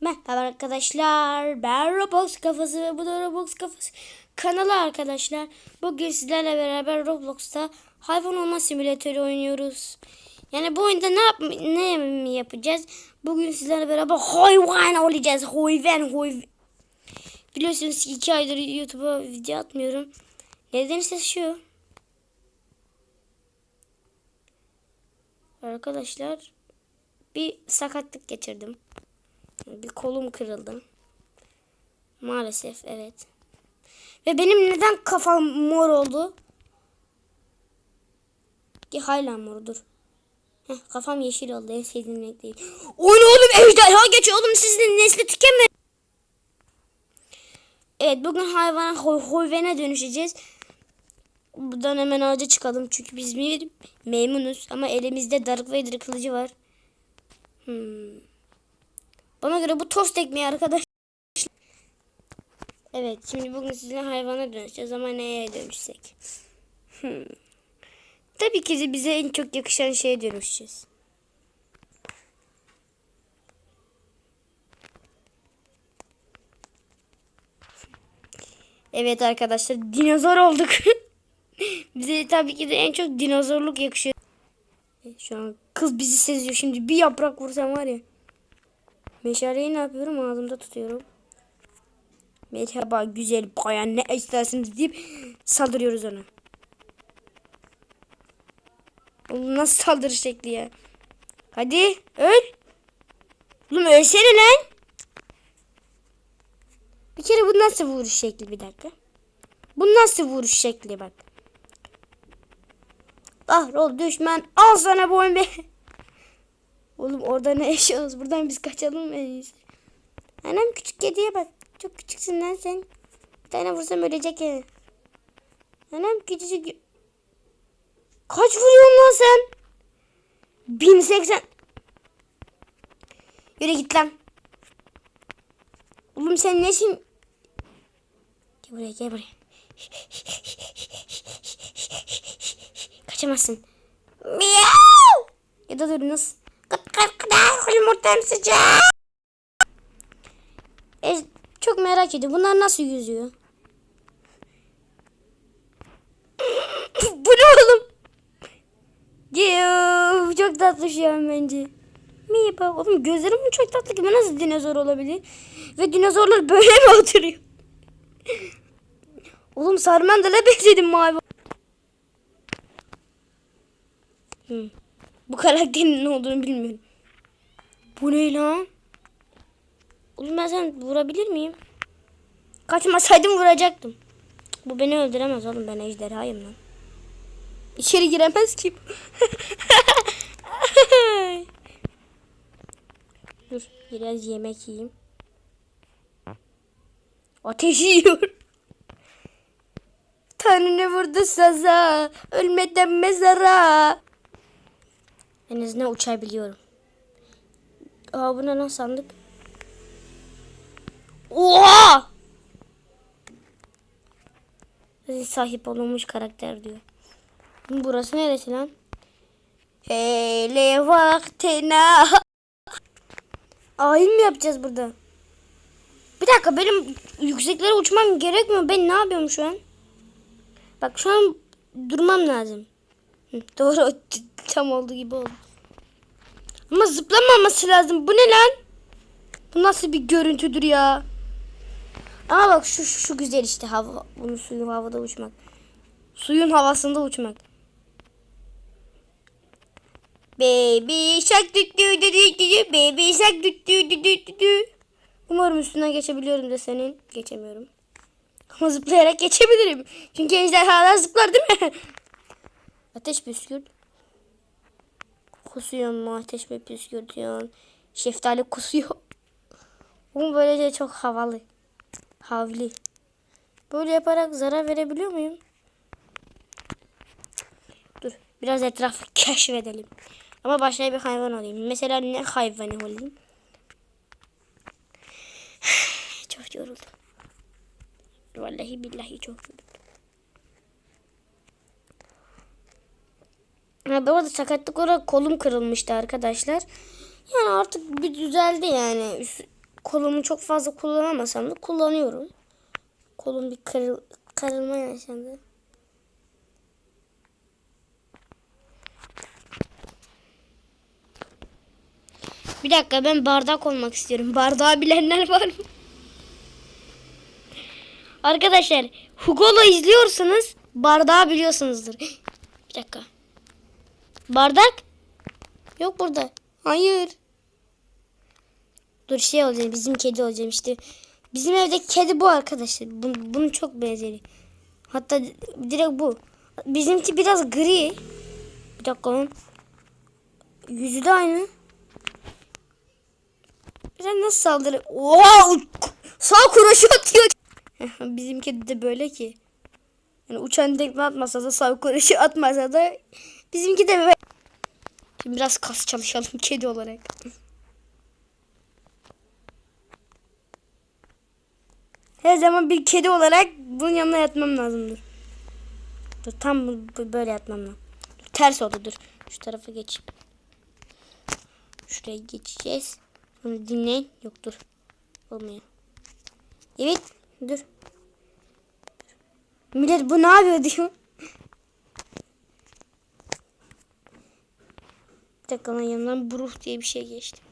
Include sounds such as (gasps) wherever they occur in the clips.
Merhaba arkadaşlar. Ben Roblox kafası ve bu da Roblox kafası kanalı arkadaşlar. Bugün sizlerle beraber Roblox'ta hayvan olma simülatörü oynuyoruz. Yani bu oyunda ne yap ne yapacağız? Bugün sizlerle beraber hayvan olacağız. Hayvan hayvan. Biliyorsunuz ki iki aydır YouTube'a video atmıyorum. Neden ise şu. Arkadaşlar bir sakatlık geçirdim. Bir kolum kırıldı. Maalesef evet. Ve benim neden kafam mor oldu? Ki hala mordur. Heh, kafam yeşil oldu. En sevdiğim renk değil. Oyun oğlum ejderha geçiyor oğlum sizin nesli tükenme. Evet bugün hayvana hoy hoyvene dönüşeceğiz. Buradan hemen ağaca çıkalım. Çünkü biz bir memnunuz. Ama elimizde Dark Vader kılıcı var. Hmm. Bana göre bu tost ekmeği arkadaş. Evet şimdi bugün sizinle hayvana dönüşeceğiz ama neye dönüşsek? Hmm. Tabii ki de bize en çok yakışan şeye dönüşeceğiz. Evet arkadaşlar dinozor olduk. (laughs) bize tabii ki de en çok dinozorluk yakışıyor. Şu an kız bizi seziyor şimdi bir yaprak vursam var ya. Meşaleyi ne yapıyorum? Ağzımda tutuyorum. Merhaba güzel bayan ne istersiniz deyip saldırıyoruz ona. Oğlum nasıl saldırı şekli ya? Hadi öl. Oğlum ölsene lan. Bir kere bu nasıl vuruş şekli bir dakika. Bu nasıl vuruş şekli bak. Ah rol düşman al sana bombe. (laughs) Oğlum orada ne yaşıyoruz? Buradan biz kaçalım en iyisi. Anam küçük kediye bak. Çok küçüksün lan sen. Bir tane vursam ölecek ya. Anam küçücük. Kaç vuruyorsun lan sen? 1080. Yürü git lan. Oğlum sen nesin? Gel buraya gel buraya. Kaçamazsın. Miau! Ya da dur nasıl? Kıt yumurtam. E, çok merak ediyorum. Bunlar nasıl yüzüyor? (laughs) Bu ne oğlum? Yoo, çok tatlı şu an bence. Merhaba. Oğlum gözlerim çok tatlı ki? Nasıl dinozor olabilir? Ve dinozorlar böyle mi (laughs) oturuyor? Oğlum Sarmandal'a benzedim mavi. Hı. Bu karakterin ne olduğunu bilmiyorum. Bu ne lan? Oğlum ben sen vurabilir miyim? Kaçmasaydım vuracaktım. Bu beni öldüremez oğlum ben ejderhayım lan. İçeri giremez ki. (laughs) Dur biraz yemek yiyeyim. Ateş yiyor. Tanrı vurdu saza, ölmeden mezara. En azından uçabiliyorum. Aa bu ne lan sandık? Oha! Sahip olunmuş karakter diyor. Burası neresi lan? Hele vaktine. Ayin mi yapacağız burada? Bir dakika benim yükseklere uçmam gerekmiyor. Ben ne yapıyorum şu an? Bak şu an durmam lazım. Doğru (laughs) tam olduğu gibi oldu. Ama zıplamaması lazım. Bu ne lan? Bu nasıl bir görüntüdür ya? Ama bak şu şu, şu güzel işte hava. Bunu suyun havada uçmak. Suyun havasında uçmak. Baby shark dü dü dü dü dü baby shark dü dü dü dü dü dü. Umarım üstünden geçebiliyorum da senin. Geçemiyorum. Ama zıplayarak geçebilirim. Çünkü ejderhalar zıplar değil mi? (laughs) Ateş püskürt. Kusuyor mu ateş mi püskürtüyorsun? Şeftali kusuyor. (laughs) Bu böylece çok havalı. Havli. Böyle yaparak zarar verebiliyor muyum? Dur. Biraz etrafı (laughs) keşfedelim. Ama başka bir hayvan olayım. Mesela ne hayvanı olayım? (sighs) çok yoruldum. Vallahi billahi çok yoruldum. Ha, bu arada sakatlık olarak kolum kırılmıştı arkadaşlar. Yani artık bir düzeldi yani. Kolumu çok fazla kullanamasam da kullanıyorum. Kolum bir kırıl, kırılma yaşandı. Bir dakika ben bardak olmak istiyorum. Bardağı bilenler var mı? Arkadaşlar Hugo'la izliyorsanız bardağı biliyorsunuzdur. (gasps) Bir dakika. Bardak? Yok burada. Hayır. Dur şey olacağım bizim kedi olacağım işte. Bizim evde kedi bu arkadaşlar. Bu, bunun çok benzeri. Hatta direkt bu. Bizimki biraz gri. Bir dakika lan. Yüzü de aynı. Sen nasıl saldırı? Oha! Sağ kuraşı atıyor. (laughs) Bizim kedi de böyle ki. Yani uçan tekme atmasa da sağ kuraşı atmasa da bizimki de böyle. Biraz kas çalışalım (laughs) kedi olarak. Her zaman bir kedi olarak bunun yanına yatmam lazımdır. Dur tam böyle yatmam lazım. Ters oldu dur. Şu tarafa geç. Şuraya geçeceğiz. Sonra dinleyin. Yok dur. Olmuyor. Evet. Dur. Millet bu ne yapıyor diyor. Bir dakika lan yanından bruh diye bir şey geçti.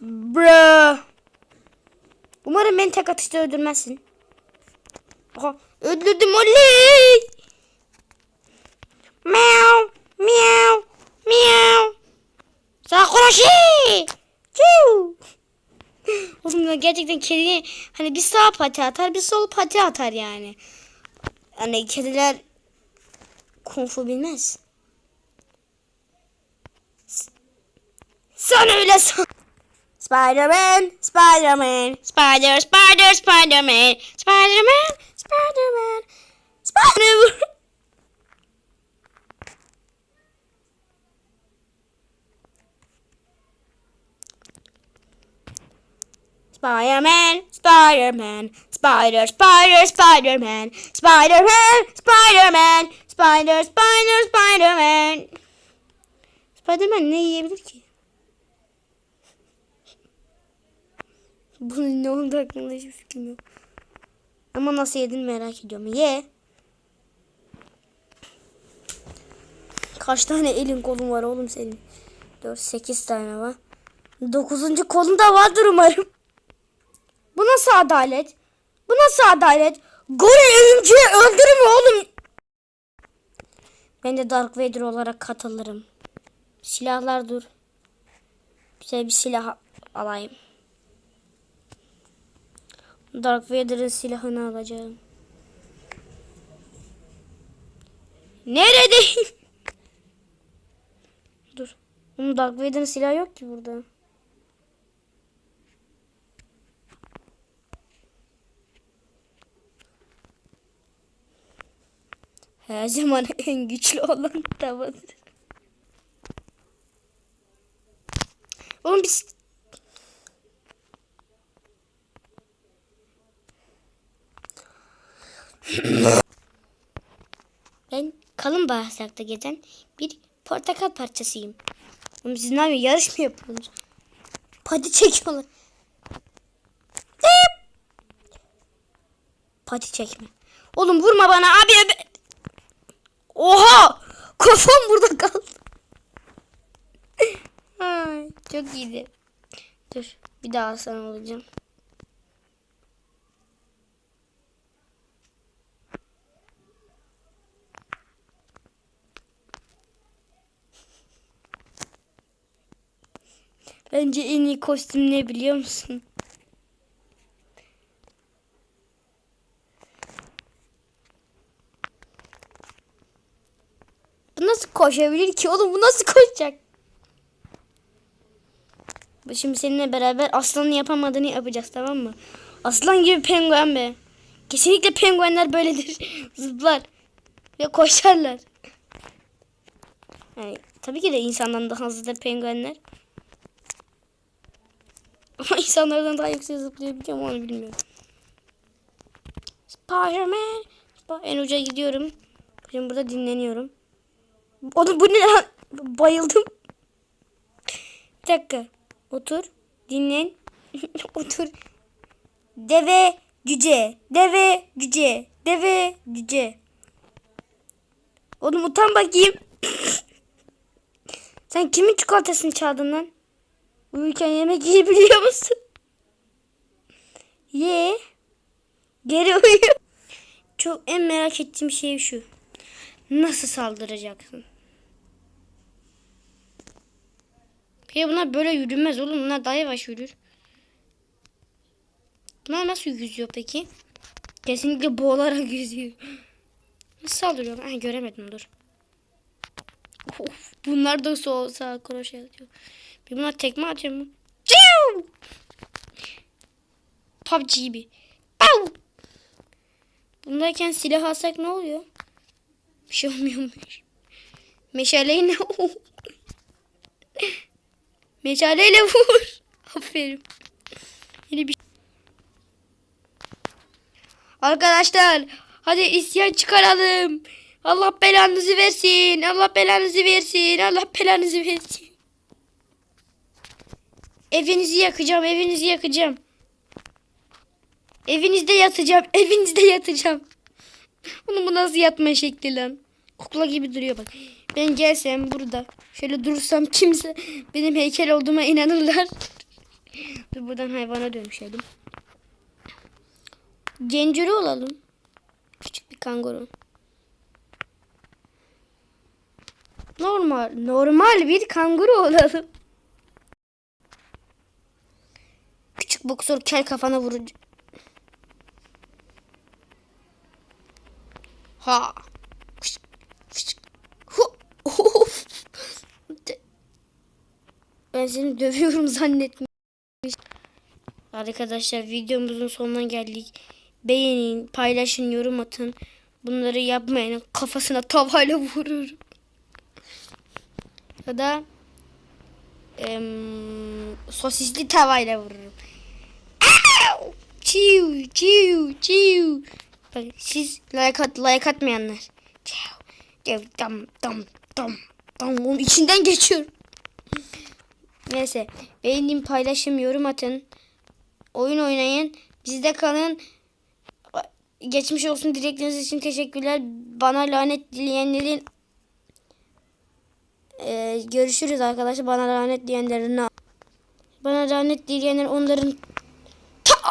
Bro. Umarım beni tek atışta öldürmezsin. Aha öldürdüm oley. Meow meow meow. Sakurashi. Çiu. Oğlum ya gerçekten kedi hani bir sağ pati atar bir sol pati atar yani. Hani kediler kung fu bilmez. Sen öyle. Spider-Man, Spider-Man, Spider, Spider, Spider-Man, Spider-Man, Spider-Man, Spider-Man. Spider-Man, Spider-Man, Spider, Spider, Spider-Man, Spider-Man, Spider-Man, Spider, Spider, Spider-Man. Spider-Man ne yiyebilir ki? Bunun ne oldu hakkında hiçbir fikrim yok. Ama nasıl yedin merak ediyorum. Ye. Kaç tane elin kolun var oğlum senin? 4, 8 tane var. 9. kolun da vardır umarım. Bu nasıl adalet? Bu nasıl adalet? Goril örümceği öldürme oğlum. Ben de Dark Vader olarak katılırım. Silahlar dur. Güzel bir silah alayım. Dark Vader'ın silahını alacağım. Neredeyim? (laughs) Dur. Onun Dark Vader'ın silahı yok ki burada. Her zaman (laughs) en güçlü olan tavadır. Oğlum biz Ben kalın bağırsakta gezen bir portakal parçasıyım. Oğlum siz ne? Yarış mı yapıyorsunuz? Pati çekiyorlar. Pati çekme. Oğlum vurma bana abi. abi. Oha! Kafam burada kaldı. Ay, çok iyiydi. Dur bir daha sana olacağım. Bence en iyi kostüm ne biliyor musun? Bu nasıl koşabilir ki oğlum? Bu nasıl koşacak? Şimdi seninle beraber aslanın yapamadığını yapacağız tamam mı? Aslan gibi penguen be. Kesinlikle penguenler böyledir. (laughs) Zıplar. Ve koşarlar. Yani, tabii ki de insandan daha hızlıdır penguenler. Ama insanlardan daha yüksek zıplayabiliyor mu onu bilmiyorum. Spiderman. Sp- En uca gidiyorum. Şimdi burada dinleniyorum. Oğlum bu ne lan? Bayıldım. Bir dakika. Otur. Dinlen. (laughs) Otur. Deve cüce. Deve cüce. Deve cüce. Oğlum utan bakayım. (laughs) Sen kimin çikolatasını çaldın lan? Uyurken yemek yiyebiliyor musun? Ye. Geri uyu. Çok en merak ettiğim şey şu. Nasıl saldıracaksın? Peki bunlar böyle yürümez oğlum. Bunlar daha yavaş yürür. Bunlar nasıl yüzüyor peki? Kesinlikle boğularak (laughs) yüzüyor. Nasıl saldırıyor? Ha, göremedim dur. Of, bunlar da sol sağ kroşe atıyor. Bir bunlar tekme atıyor mu? PUBG gibi. Pow! Bundayken silah alsak ne oluyor? Bir şey olmuyormuş. Meşaleyi ne? Meşaleyle vur. (laughs) Aferin. Yine bir Arkadaşlar hadi isyan çıkaralım. Allah belanızı versin. Allah belanızı versin. Allah belanızı versin. Evinizi yakacağım. Evinizi yakacağım. Evinizde yatacağım. (laughs) Evinizde yatacağım. Onun bu nasıl yatma şekli lan? Kukla gibi duruyor bak. Ben gelsem burada. Şöyle durursam kimse benim heykel olduğuma inanırlar. (laughs) Dur buradan hayvana dönüşelim. Gencürü olalım. Küçük bir kanguru. Normal, normal bir kanguru olalım. Küçük boksör kel kafana vurunca. Ha. Ben seni dövüyorum zannetmiş. Arkadaşlar videomuzun sonuna geldik. Beğenin, paylaşın, yorum atın. Bunları yapmayanın kafasına tavayla vururum. Ya da em, sosisli tavayla vururum. Çiu, çiu, çiu. Siz like, at, like atmayanlar. Çiu, çiu, dam, dam, dam, dam. Onun içinden geçiyorum. Neyse. Beğenin, paylaşın, yorum atın. Oyun oynayın. Bizde kalın. Geçmiş olsun dilekleriniz için teşekkürler. Bana lanet dileyenlerin Ee, görüşürüz arkadaşlar. Bana lanet diyenlerin bana lanet dileyenler onların